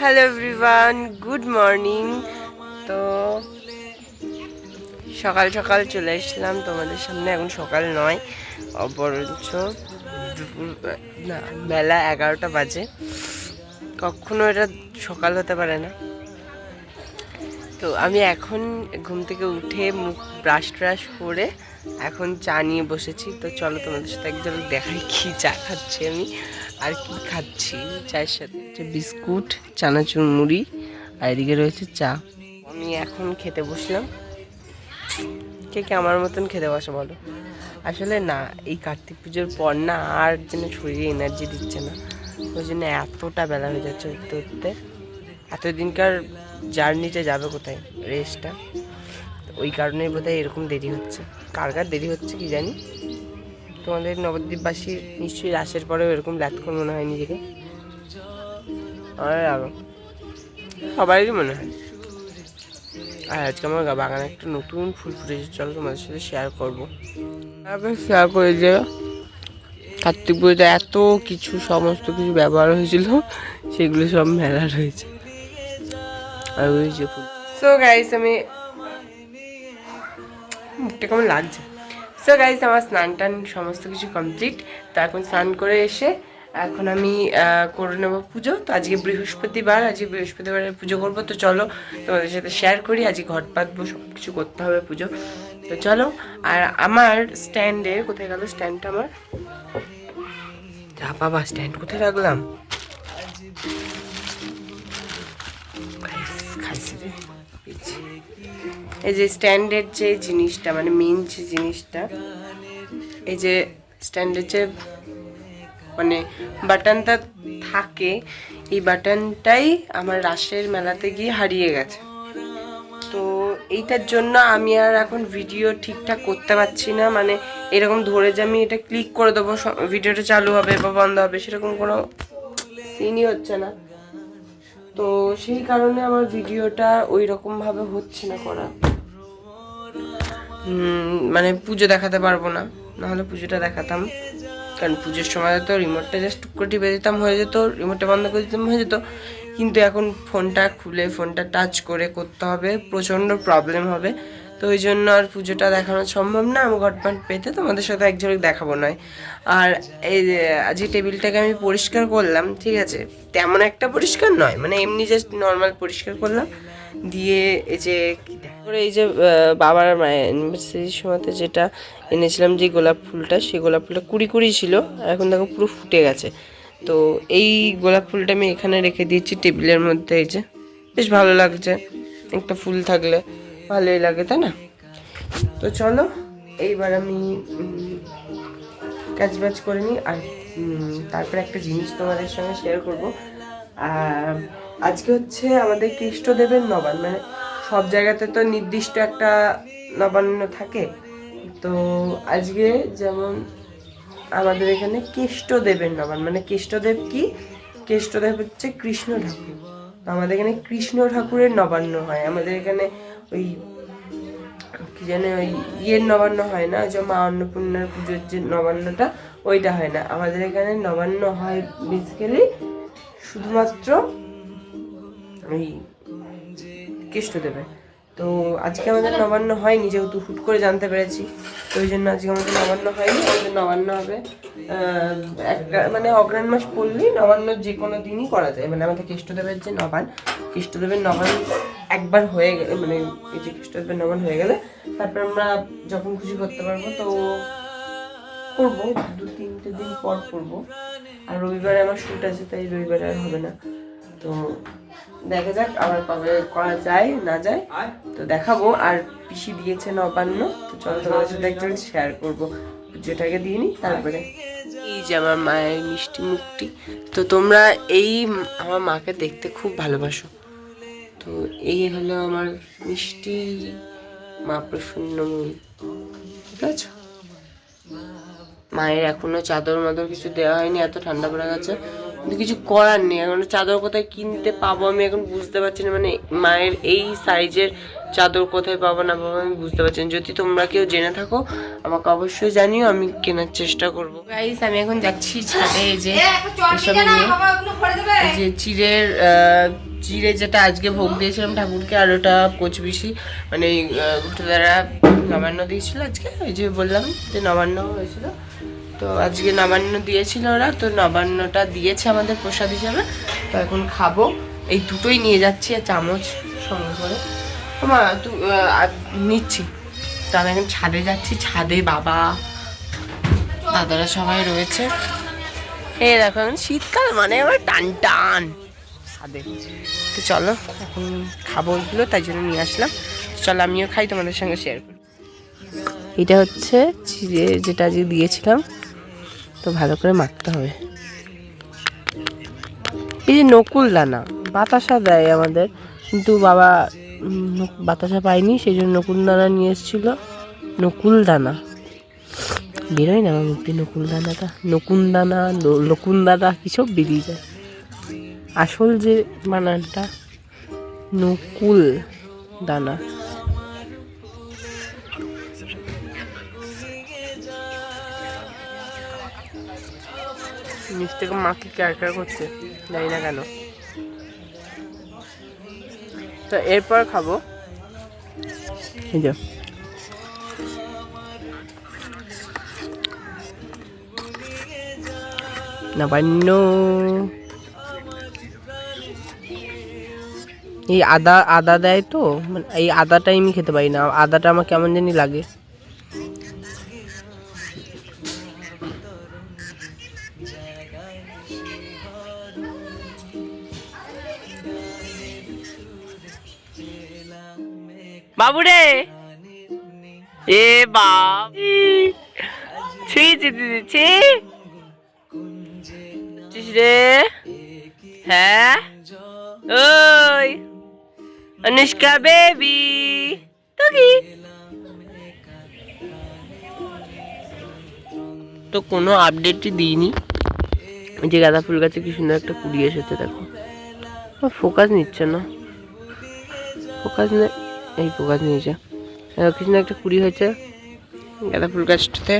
Hello everyone good morning তো সকাল সকাল চলে এসলাম তোমাদের সামনে। এখন সকাল নয় অপরঞ্চ দুপুর, না বেলা এগারোটা বাজে। কখনো এটা সকাল হতে পারে না। তো আমি এখন ঘুম থেকে উঠে মুখ ব্রাশ ট্রাশ করে এখন চা নিয়ে বসেছি। তো চলো তোমাদের সাথে একজন দেখাই কি চা খাচ্ছি আমি আর কি খাচ্ছি চায়ের সাথে। হচ্ছে বিস্কুট, চানাচুর মুড়ি, আর এদিকে রয়েছে চা। আমি এখন খেতে বসলাম। কে কে আমার মতন খেতে বসে বলো? আসলে না, এই কার্তিক পুজোর পর না আর যেন শরীরে এনার্জি দিচ্ছে না। ওই জন্য এতটা বেলা হয়ে যাচ্ছে উঠতে উঠতে। এতদিনকার জার্নিটা যাবে কোথায়? রেসটা ওই কারণেই বোধহয় এরকম দেরি হচ্ছে। কার কার দেরি হচ্ছে কি জানি? তোমাদের নবদ্বীপবাসী নিশ্চয়ই রাসের পরেও এরকম ল্যাতক্ষণ মনে হয় নিজেকে। আরও সবারই মনে হয় আর আজকে আমার বাগানে একটা নতুন ফুল ফুটেছে। চলো তোমাদের সাথে শেয়ার করব। শেয়ার করে যে, কার্তিক পুজোতে এত কিছু, সমস্ত কিছু ব্যবহার হয়েছিল, সেগুলো সব মেলা রয়েছে। আর ওই যে ফুল। সো গাইস আমি মুখটা কেমন লাগছে? সো গাইস আমার স্নান টান সমস্ত কিছু কমপ্লিট তো এখন স্নান করে এসে এখন আমি করে নেব পুজো। তো আজকে বৃহস্পতিবার, আজকে বৃহস্পতিবারে পুজো করব। তো চলো, তোমাদের সাথে শেয়ার করি। আজকে ঘট পাতবো সব কিছু করতে হবে পুজো। তো চলো, আর আমার স্ট্যান্ডে কোথায় গেল স্ট্যান্ডটা আমার? যা বাবা স্ট্যান্ড কোথায় রাখলাম। এই যে স্ট্যান্ডের যে জিনিসটা মানে মেন যে জিনিসটা, এই যে স্ট্যান্ডের যে মানে বাটনটা থাকে, এই বাটনটাই আমার রাসের মেলাতে গিয়ে হারিয়ে গেছে। তো এইটার জন্য আমি আর এখন ভিডিও ঠিকঠাক করতে পারছি না। মানে এরকম ধরে যে আমি এটা ক্লিক করে দেবো ভিডিওটা চালু হবে বা বন্ধ হবে, সেরকম কোনো সিনই হচ্ছে না। তো সেই কারণে আমার ভিডিওটা ওই রকমভাবে হচ্ছে না করা। মানে পুজো দেখাতে পারব না, নাহলে পুজোটা দেখাতাম। কারণ পুজোর সময় তো রিমোটটা জাস্ট টুক করে টিপে দিতাম, হয়ে যেত রিমোটটা বন্ধ করে দিতাম, হয়ে যেত। কিন্তু এখন ফোনটা খুলে ফোনটা টাচ করে করতে হবে, প্রচণ্ড প্রবলেম হবে। তো ওই জন্য আর পুজোটা দেখানো সম্ভব না, আমি ঘটপাট পেতে তোমাদের সাথে এক ঝলক দেখাবো নয়। আর এই আজকে টেবিলটাকে আমি পরিষ্কার করলাম, ঠিক আছে? তেমন একটা পরিষ্কার নয় মানে এমনি জাস্ট নর্মাল পরিষ্কার করলাম। দিয়ে এই যে তারপরে এই যে বাবার মায়ের সময়তে যেটা এনেছিলাম যে গোলাপ ফুলটা, সেই গোলাপ ফুলটা কুড়ি কুড়ি ছিল এখন দেখো পুরো ফুটে গেছে। তো এই গোলাপ ফুলটা আমি এখানে রেখে দিয়েছি টেবিলের মধ্যে, এই যে। বেশ ভালো লাগছে, একটা ফুল থাকলে ভালোই লাগে, তাই না? তো চলো, এইবার আমি কাজ বাজ করে নিই, আর তারপরে একটা জিনিস তোমাদের সঙ্গে শেয়ার করব। আর আজকে হচ্ছে আমাদের খ্রিস্টদেবের নবান মানে সব জায়গাতে তো নির্দিষ্ট একটা নবান্ন থাকে। তো আজকে যেমন আমাদের এখানে কেষ্টদেবের নবান মানে কেষ্টদেব কি? কেষ্টদেব হচ্ছে কৃষ্ণ ঠাকুর। আমাদের এখানে কৃষ্ণ ঠাকুরের নবান্ন হয়। আমাদের এখানে ওই কি জানে ওই ইয়ের নবান্ন হয় না? যে মা অন্নপূর্ণার পুজোর যে নবান্নটা, ওইটা হয় না। আমাদের এখানে নবান্ন হয় বেসিক্যালি শুধুমাত্র ওই কৃষ্ণদেবের তো আজকে আমাদের নবান্ন হয়নি, যেহেতু হুট করে জানতে পেরেছি, তো ওই জন্য আজকে আমাদের নবান্ন হয়নি, আমাদের নবান্ন হবে একটা মানে অগ্রাণ মাস পড়লেই নবান্ন যে কোনো দিনই করা যায়। মানে আমাদের খ্রিস্টদেবের যে নবান খ্রিস্টদেবের নবান একবার হয়ে গেলে মানে এই যে খ্রিস্টদেবের নবান হয়ে গেলে, তারপর আমরা যখন খুশি করতে পারব, তো করব, দু তিনটে দিন পর করব। আর রবিবারে আমার শ্যুট আছে, তাই রবিবারে আর হবে না। তো দেখা যাক আবার কবে করা যায় না যায়। তো দেখাবো আর পিসি দিয়েছে নবান্ন তো চলো তোমাদের সাথে একটু শেয়ার করব। যেটাকে দিয়ে নিই তারপরে। এই যে আমার মায়ের মিষ্টি মুখটি তো তোমরা এই আমার মাকে দেখতে খুব ভালোবাসো। তো এই হলো আমার মিষ্টি মা প্রসন্নময়ী ঠিক আছে? মায়ের এখনও চাদর মাদর কিছু দেওয়া হয়নি এত ঠান্ডা পড়ে গেছে। কিছু করার নেই। এখন চাদর কোথায় কিনতে পাবো আমি এখন বুঝতে পারছি না। মানে মায়ের এই সাইজের চাদর কোথায় পাবো না পাবো আমি বুঝতে পারছি না। যদি তোমরা কেউ জেনে থাকো আমাকে অবশ্যই জানিও আমি কেনার চেষ্টা করব। গাইস আমি এখন যাচ্ছি ছাদে এই যে এসব নিয়ে। যে চিড়ের চিড়ে যেটা আজকে ভোগ দিয়েছিলাম ঠাকুরকে আর ওটা কোচবিশি মানে দ্বারা নবান্ন দিয়েছিল আজকে ওই যে বললাম যে নবান্ন হয়েছিল। তো আজকে নবান্ন দিয়েছিল ওরা, তো নবান্নটা দিয়েছে আমাদের প্রসাদ হিসাবে। তো এখন খাব। এই দুটোই নিয়ে যাচ্ছি, আর চামচ সঙ্গে করে। মা তু নিচ্ছি। তো আমি এখন ছাদে যাচ্ছি, ছাদে বাবা, দাদারা সবাই রয়েছে। এই দেখো, এখন শীতকাল মানে আমার টান টান। ছাদে। তো চলো, এখন খাব ওইগুলো, তাই জন্য নিয়ে আসলাম। চলো, আমিও খাই, তোমাদের সঙ্গে শেয়ার করি। এটা হচ্ছে চিড়ে যেটা আজকে দিয়েছিলাম। তো ভালো করে মাখতে হবে। এই যে নকুল দানা, বাতাসা দেয় আমাদের। কিন্তু বাবা বাতাসা পায়নি সেই জন্য নকুল দানা নিয়ে এসেছিল। নকুল দানা। বেরোয় না আমার দিয়ে নকুল দানাটা? নকুন দানা লকুন দানা কিছু বেরিয়ে যায়। আসল যে বানানটা, নকুল দানা। নিচ থেকে মাকে ক্যার ক্যার করছে, জানি না কেন। তো এরপর খাব। এই এই আদা আদা দেয় তো? মানে এই আদাটাই আমি খেতে পারি না। আদাটা আমার কেমন জানি লাগে। বাবু রে এ বাপ। ছি ছি ছি ছি রে। হ্যাঁ? ওই। অনুষ্কা বেবি। তো কি? তো কোনো আপডেটই দিইনি। যে গাঁদা ফুল গাছে কি সুন্দর একটা কুড়ি এসেছে, দেখো। ফোকাস নিচ্ছে না। ফোকাস নে এই ফোকাস নিয়েছে। দেখো কি সুন্দর একটা কুড়ি হয়েছে গাঁদা ফুল গাছটাতে।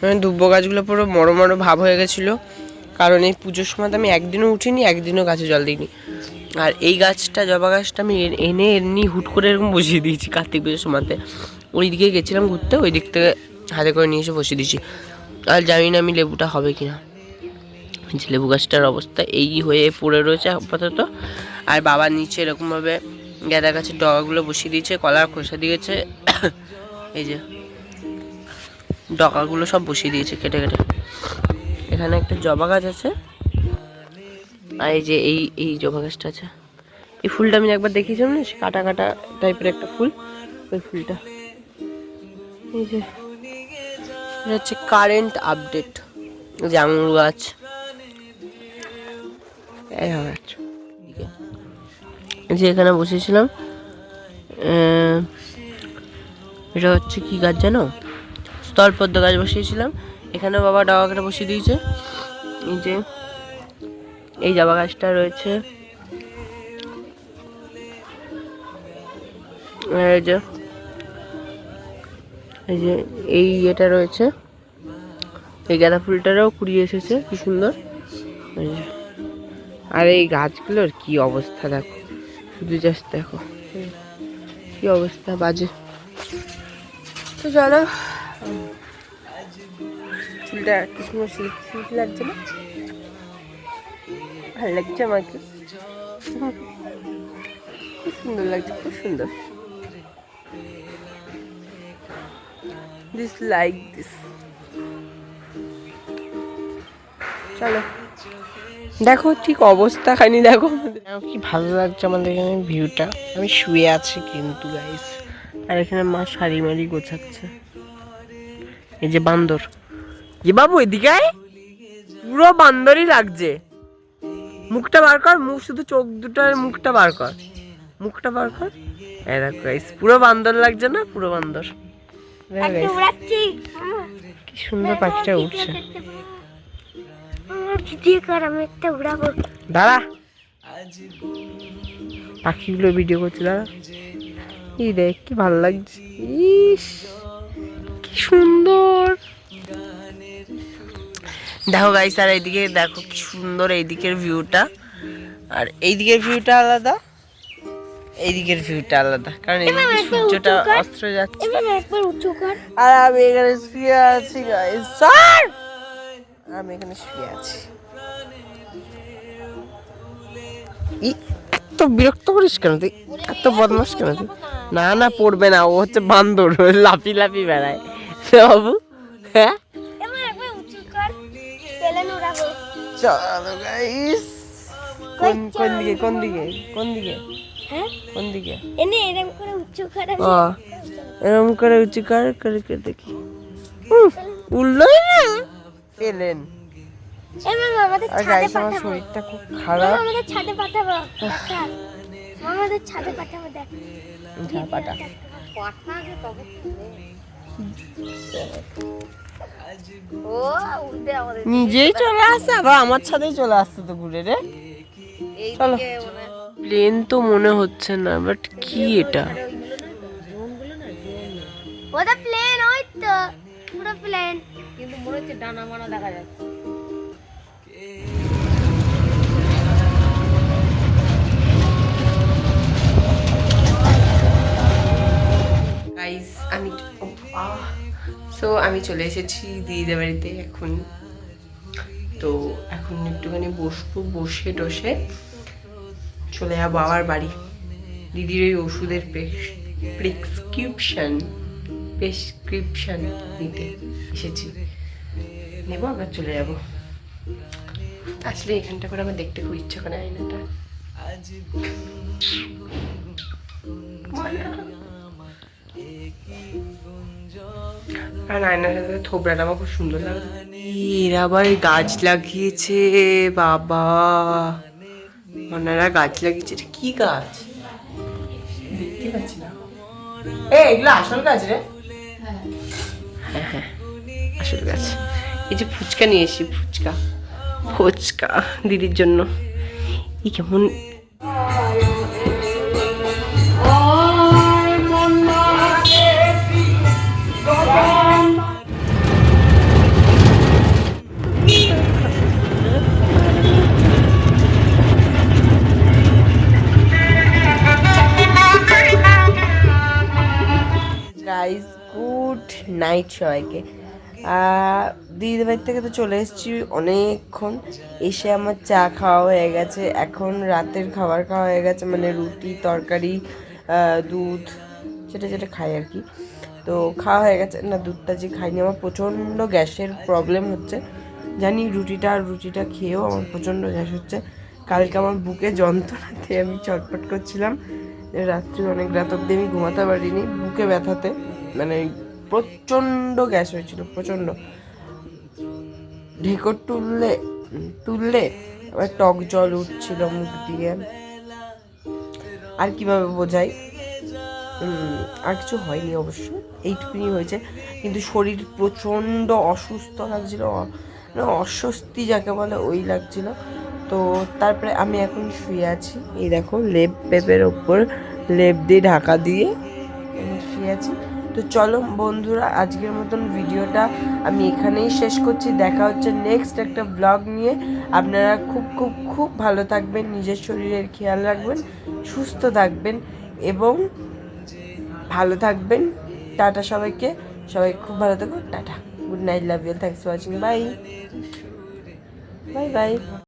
মানে দুব্বো গাছগুলো পুরো মরো মরো ভাব হয়ে গেছিল। কারণ এই পুজোর সময় তো আমি একদিনও উঠিনি, একদিনও গাছে জল দিইনি। আর এই গাছটা, জবা গাছটা আমি এনে এমনি হুট করে এরকম বসিয়ে দিয়েছি কার্তিক পুজোর সময়তে। ওই দিকে গেছিলাম ঘুরতে, ওই দিক থেকে হাতে করে নিয়ে এসে বসিয়ে দিয়েছি। আর জানি না আমি লেবুটা হবে কিনা। যে লেবু গাছটার অবস্থা এই হয়ে পড়ে রয়েছে আপাতত। আর বাবা নিচে এরকমভাবে গাঁদা গাছের ডগাগুলো বসিয়ে দিয়েছে, কলার খোসা দিয়েছে, এই যে ডগাগুলো সব বসিয়ে দিয়েছে কেটে কেটে। এখানে একটা জবা গাছ আছে, আর এই যে এই এই জবা গাছটা আছে। এই ফুলটা আমি একবার দেখিয়েছিলাম না কাটা কাটা টাইপের একটা ফুল, ওই ফুলটা। এই যে, এটা হচ্ছে কারেন্ট আপডেট আঙুর গাছ। এই গাছ যে এখানে বসেছিলাম এটা হচ্ছে কি গাছ জানো? স্থলপদ্ম গাছ বসিয়েছিলাম। এখানে বাবা ডাবা কাটা বসিয়ে দিয়েছে। এই যে, এই জাবা গাছটা রয়েছে। এই যে এই যে, এই রয়েছে। এই গাঁদা ফুলটারও কুড়িয়ে এসেছে, কি সুন্দর। আর এই গাছগুলোর কি অবস্থা দেখো। শুধু জাস্ট দেখো। কি অবস্থা, বাজে। তো চলো চুলটা কি সুন্দর সিল্কি সিল্কি লাগছে না? ভালো লাগছে আমাকে। খুব সুন্দর লাগছে, খুব সুন্দর। দিস লাইক দিস চলো। দেখো ঠিক অবস্থা খানি দেখো কি ভালো লাগছে আমাদের এখানে ভিউটা। আমি শুয়ে আছি কিন্তু গাইস আর এখানে মা শাড়ি মারি গোছাচ্ছে। এই যে বান্দর। যে বাবু এদিকে পুরো বান্দরই লাগছে। মুখটা বার কর মুখ শুধু চোখ দুটার মুখটা বার কর। মুখটা বার কর। এই দেখো গাইস পুরো বান্দর লাগছে না? পুরো বান্দর। কি সুন্দর পাখিটা উঠছে ভিডিও কর আমি একটা উড়াবো। দাঁড়া। পাখিগুলো ভিডিও করছে দাঁড়া। এই দেখ কি ভালো লাগছে। ইস কি সুন্দর। দেখো গাইস আর এইদিকে দেখো কি সুন্দর এইদিকের ভিউটা আর এইদিকের ভিউটা আলাদা এইদিকের ভিউটা আলাদা। কারণ এইদিকে সূর্যটা অস্ত্র যাচ্ছে। আর আমি এখানে শুয়ে আছি গাইস স্যার! আমি এখানে শুয়ে আছি। ই এত বিরক্ত করিস কেন তুই? এত বদমাস কেন তুই? না না পড়বে না ও হচ্ছে বান্দর লাফি লাফি বেড়ায়। বাবু হ্যাঁ? চলো গাইস কোন কোন দিকে কোন দিকে কোন দিকে? হ্যাঁ? কোন দিকে? এনে এরকম করে উঁচু কর। ও এরকম করে উঁচু কর করে করে দেখি। উঠলোই না। পেলেন আমাদের ছাদে পাঠাবো। শরীরটা খুব খারাপ। আমাদের ছাদে পাঠাবো। আমাদের ছাদে পাঠাবো দেখ। নিজেই চলে আসছে আবার আমার ছাদেই চলে আসছে তো ঘুরে রে। চলো। প্লেন তো মনে হচ্ছে না বাট কি এটা? ওটা প্লেন ওই তো। পুরো প্লেন। কিন্তু মনে হচ্ছে ডানা মানা দেখা যাচ্ছে। সো আমি চলে এসেছি দিদিদের বাড়িতে এখন। তো এখন একটুখানি বসবো, বসে টসে। চলে যাব আবার বাড়ি। দিদির ওই ওষুধের প্রেসক্রিপশন প্রেসক্রিপশন নিতে এসেছি। নেব আবার চলে যাব। আসলে এখানটা করে আমার দেখতে খুব ইচ্ছা করে আয়নাটা। আর আয়নার সাথে থোবড়াটা আমার খুব সুন্দর লাগে। এরা আবার গাছ লাগিয়েছে বাবা। ওনারা গাছ লাগিয়েছে এটা কি গাছ? দেখতে পাচ্ছি না। এগুলো আসল গাছ রে। আসল গাছ এই যে ফুচকা নিয়ে এসি ফুচকা। ফুচকা, দিদির জন্য। এই কেমন গাইস গুড নাইট সবাইকে। আহ, দিদিদের বাড়ি থেকে তো চলে এসেছি অনেকক্ষণ। এসে আমার চা খাওয়া হয়ে গেছে। এখন রাতের খাবার খাওয়া হয়ে গেছে মানে রুটি তরকারি দুধ সেটা যেটা খাই আর কি। তো খাওয়া হয়ে গেছে। না দুধটা যে খাইনি আমার প্রচণ্ড গ্যাসের প্রবলেম হচ্ছে। জানি রুটিটা আর রুটিটা খেয়েও আমার প্রচণ্ড গ্যাস হচ্ছে। কালকে আমার বুকে যন্ত্রণাতে আমি চটপট করছিলাম। রাত্রি অনেক রাত অব্দি আমি ঘুমাতে পারিনি বুকে ব্যথাতে মানে প্রচণ্ড গ্যাস হয়েছিল, প্রচণ্ড। ঢেকর তুললে তুললে আবার টক জল উঠছিল মুখ দিয়ে। আর কীভাবে বোঝাই? আর কিছু হয়নি অবশ্য, এইটুকুনি হয়েছে। কিন্তু শরীর প্রচণ্ড অসুস্থ লাগছিল অস্বস্তি যাকে বলে ওই লাগছিল। তো তারপরে আমি এখন শুয়ে আছি। এই দেখো, লেপ পেপের ওপর, লেপ দিয়ে ঢাকা দিয়ে শুয়ে আছি। তো চলো বন্ধুরা, আজকের মতন ভিডিওটা আমি এখানেই শেষ করছি। দেখা হচ্ছে নেক্সট একটা ব্লগ নিয়ে। আপনারা খুব খুব খুব ভালো থাকবেন, নিজের শরীরের খেয়াল রাখবেন, সুস্থ থাকবেন এবং ভালো থাকবেন। টাটা সবাইকে। সবাই খুব ভালো থাকো। Ta-ta. Good night love you thanks watching bye bye bye